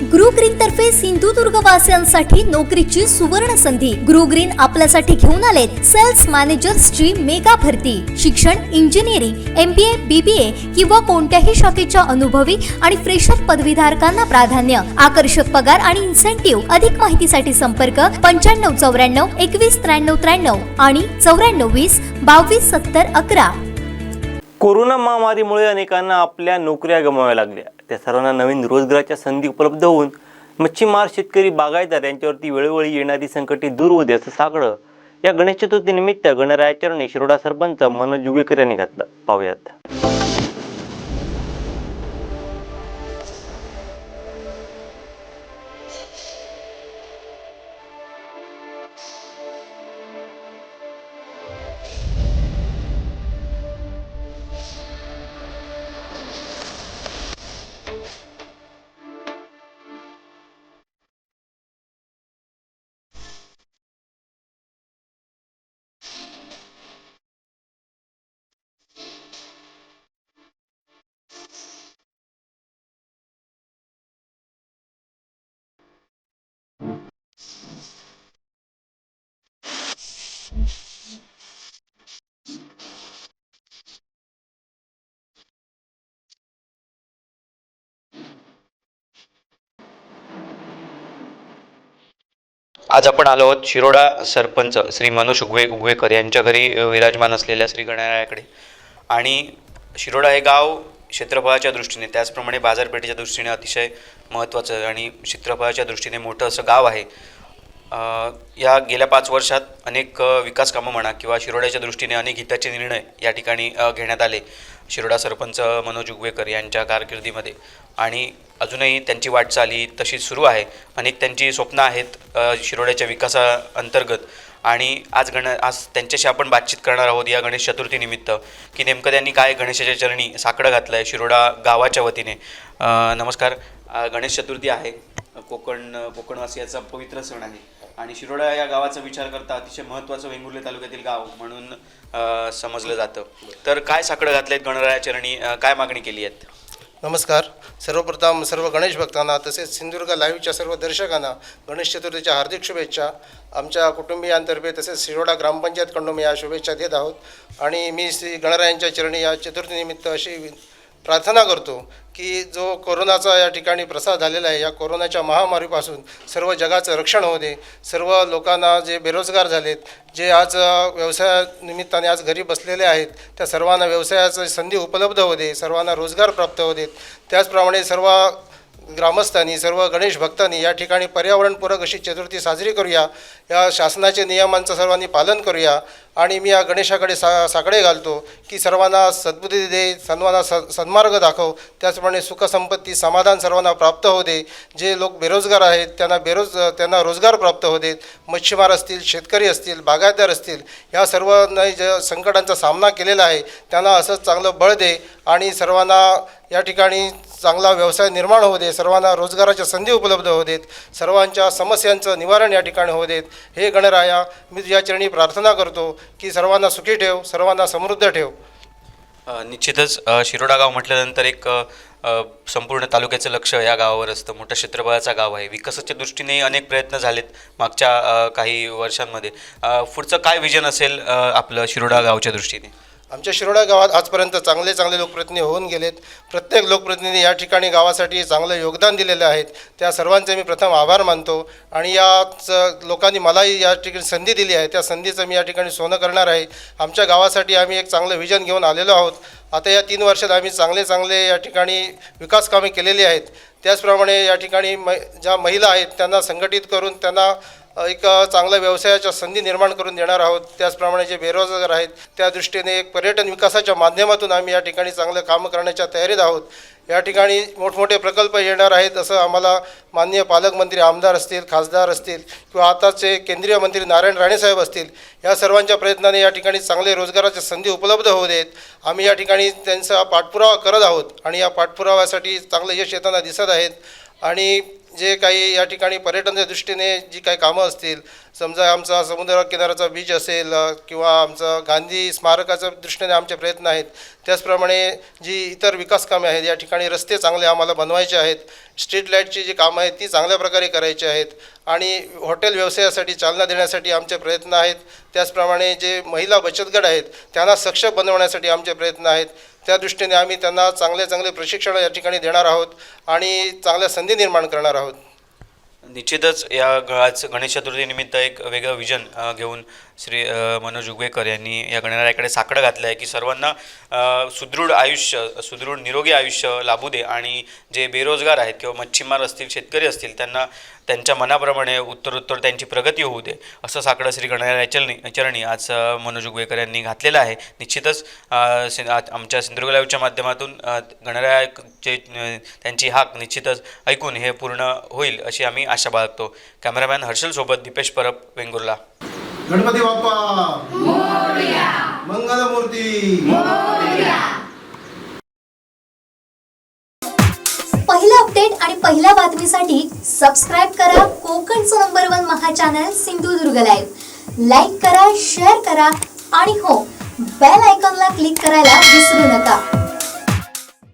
ग्रू green तर्फे सिंधुदुर्ग वासियांसाठी नोकरीची सुवर्ण संधी. ग्रू ग्रीन आपल्यासाठी घेऊन आलेत सेल्स मॅनेजर्सची मेगा भरती. शिक्षण इंजिनिअरिंग एम बी बी बी ए किंवा कोणत्याही शाखेच्या अनुभवी आणि फ्रेशर पदवीधारकांना प्राधान्य. आकर्षक पगार आणि इन्सेंटिव्ह अधिक माहितीसाठी संपर्क पंच्याण्णव चौऱ्याण्णव एकवीस त्र्याण्णव त्र्याण्णव आणि चौऱ्याण्णव वीस बावीस सत्तर अकरा. कोरोना महामारीमुळे अनेकांना आपल्या नोकऱ्या गमवाव्या लागल्या. त्या सर्वांना नवीन रोजगाराच्या संधी उपलब्ध होऊन मच्छीमार शेतकरी बागायतदार यांच्यावरती वेळोवेळी येणारी संकटे दूर होते असं साकडं या गणेश चतुर्थीनिमित्त गणरायाचरणी शिरोडा सरपंच मनोज जुगेकर यांनी घातलं. पाहूयात. आज आपण आलो आहोत शिरोडा सरपंच श्री मनोज उगवे उगवेकर यांच्या घरी विराजमान असलेल्या श्री गणरायाकडे. आणि शिरोडा हे गाव क्षेत्रफळाच्या दृष्टीने त्याचप्रमाणे बाजारपेठेच्या दृष्टीने अतिशय महत्त्वाचं आणि क्षेत्रफळाच्या दृष्टीने मोठं असं गाव आहे. या गेल्या पाच वर्षात अनेक विकास कामं म्हणा किंवा शिरोड्याच्या दृष्टीने अनेक हिताचे निर्णय या ठिकाणी घेण्यात आले. शिरोडा सरपंच मनोज उगवेकर यांच्या कारकिर्दीमध्ये. आणि अजूनही त्यांची वाटचाल ही तशीच सुरू आहे. अनेक त्यांची स्वप्न आहेत शिरोड्याच्या शिरोड्याच्या विकासाअंतर्गत. आणि आज गण आज त्यांच्याशी आपण बातचीत करणार आहोत या गणेश चतुर्थीनिमित्त की नेमकं त्यांनी काय गणेशाच्या चरणी साकडं घातलं आहे शिरोडा गावाच्या वतीने. नमस्कार. गणेश चतुर्थी आहे. कोकण कोकणवासियाचा पवित्र सण आहे. आणि शिरोडा या गावाचा विचार करता अतिशय महत्त्वाचं वेंगुर्ले तालुक्यातील गाव म्हणून समजलं जातं. तर काय साकडं घातलेत गणरायाचरणी काय मागणी केली आहेत? नमस्कार. सर्वप्रथम सर्व गणेश भक्तांना तसेच सिंधुदुर्ग लाईव्हच्या सर्व दर्शकांना गणेश चतुर्थीच्या हार्दिक शुभेच्छा. आमच्या कुटुंबियांतर्फे तसेच शिरोडा ग्रामपंचायतकडून मी या शुभेच्छा देत आहोत. आणि मी श्री गणरायांच्या चरणी या चतुर्थीनिमित्त अशी प्रार्थना करतो की जो कोरोनाचा या ठिकाणी प्रसार झालेला आहे या कोरोनाच्या महामारीपासून सर्व जगाचं रक्षण होऊ दे. सर्व लोकांना जे बेरोजगार झालेत जे आज व्यवसायानिमित्ताने आज घरी बसलेले आहेत त्या सर्वांना व्यवसायाचं संधी उपलब्ध होऊ दे सर्वांना रोजगार प्राप्त होऊ देत. त्याचप्रमाणे सर्व ग्रामस्थांनी सर्व गणेश भक्तांनी या ठिकाणी पर्यावरणपूरक अशी चतुर्थी साजरी करूया. या शासनाच्या नियमांचं सर्वांनी पालन करूया. आणि मी या गणेशाकडे सा साकडे घालतो की सर्वांना सद्बुद्धी दे सर्वांना स सन्मार्ग दाखव. त्याचप्रमाणे सुखसंपत्ती समाधान सर्वांना प्राप्त होऊ दे. जे लोक बेरोजगार आहेत त्यांना बेरोज त्यांना रोजगार प्राप्त होऊ देत. मच्छीमार असतील शेतकरी असतील बागायतदार असतील या सर्वांनी ज्या संकटांचा सामना केलेला आहे त्यांना असंच चांगलं बळ दे. आणि सर्वांना या ठिकाणी चांगला व्यवसाय निर्माण होऊ दे सर्वांना रोजगाराच्या संधी उपलब्ध होऊ देत सर्वांच्या समस्यांचं निवारण या ठिकाणी होऊ देत. हे गणराया मी तुझ्या चरणी प्रार्थना करतो की सर्वांना सुखी ठेव सर्वांना समृद्ध ठेव. निश्चितच शिरोडा गाव म्हटल्यानंतर एक संपूर्ण तालुक्याचं लक्ष या गावावर असतं. मोठं क्षेत्रफळाचा गाव आहे. विकासाच्या दृष्टीने अनेक प्रयत्न झालेत मागच्या काही वर्षांमध्ये. पुढचं काय विजन असेल आपलं शिरोडा गावच्या दृष्टीने? आमच्या शिरोडा गावात आजपर्यंत चांगले चांगले लोकप्रतिनिधी होऊन गेलेत. प्रत्येक लोकप्रतिनिधी या ठिकाणी गावासाठी चांगलं योगदान दिलेलं आहेत. त्या सर्वांचे मी प्रथम आभार मानतो. आणि याच लोकांनी मलाही या ठिकाणी संधी दिली आहे. त्या संधीचं मी या ठिकाणी सोनं करणार आहे. आमच्या गावासाठी आम्ही एक चांगलं विजन घेऊन आलेलो आहोत. आता या तीन वर्षात आम्ही चांगले चांगले या ठिकाणी विकास कामे केलेली आहेत. त्याचप्रमाणे या ठिकाणी मै ज्या महिला आहेत त्यांना संघटित करून त्यांना एक चांगल्या व्यवसायाच्या संधी निर्माण करून देणार आहोत. त्याचप्रमाणे जे बेरोजगार आहेत त्या दृष्टीने एक पर्यटन विकासाच्या माध्यमातून आम्ही या ठिकाणी चांगलं कामं करण्याच्या तयारीत आहोत. या ठिकाणी मोठमोठे प्रकल्प येणार आहेत असं आम्हाला माननीय पालकमंत्री आमदार असतील खासदार असतील किंवा आताचे केंद्रीय मंत्री नारायण राणेसाहेब असतील या सर्वांच्या प्रयत्नाने या ठिकाणी चांगले रोजगाराच्या संधी उपलब्ध होऊ देत आम्ही या ठिकाणी त्यांचा पाठपुरावा करत आहोत. आणि या पाठपुराव्यासाठी चांगलं यश येताना दिसत आहेत. आणि जे काही या ठिकाणी पर्यटनाच्या दृष्टीने जी काही कामं असतील समजा आमचा समुद्र किनाऱ्याचा बीच असेल किंवा आमचं गांधी स्मारकाच्या दृष्टीने आमचे प्रयत्न आहेत त्याचप्रमाणे जी इतर विकास कामे आहेत या ठिकाणी रस्ते चांगले आम्हाला बनवायचे आहेत स्ट्रीट लाईटची जी कामं आहेत ती चांगल्या प्रकारे करायची आहेत आणि हॉटेल व्यवसायासाठी चालना देण्यासाठी आमचे प्रयत्न आहेत त्याचप्रमाणे जे महिला बचत गट आहेत त्यांना सक्षम बनवण्यासाठी आमचे प्रयत्न आहेत. त्या दृष्टीने आम्ही त्यांना चांगले चांगले प्रशिक्षण या ठिकाणी देणार आहोत आणि चांगल्या संधी निर्माण करणार आहोत. निश्चितच या गळाचं आज गणेश चतुर्थीनिमित्त एक वेगळं विजन घेऊन श्री मनोज उगवेकर यांनी या गणरायाकडे साकडं घातलं आहे की सर्वांना सुदृढ आयुष्य सुदृढ निरोगी आयुष्य लाभू दे आणि जे बेरोजगार आहेत किंवा मच्छीमार असतील शेतकरी असतील त्यांना त्यांच्या मनाप्रमाणे उत्तरोत्तर त्यांची प्रगती होऊ दे असं साकडं श्री गणरायाचरणी चरणी आज मनोज उगवेकर यांनी घातलेलं आहे. निश्चितच आमच्या सिंधुदुर्ग लाईव्हच्या माध्यमातून गणरायाचे त्यांची हाक निश्चितच ऐकून हे पूर्ण होईल अशी आम्ही आशा बाळगतो. कॅमेरामॅन हर्षलसोबत दीपेश परब वेंगुर्ला. गणपती बाप्पा. मंगलमूर्ती. पहिला अपडेट आणि पहिल्या बातमीसाठी सबस्क्राईब करा कोकणचं नंबर वन महा चॅनल सिंधुदुर्ग लाईव्ह लाईक करा शेअर करा आणि हो बेल आयकॉनला क्लिक करायला विसरू नका.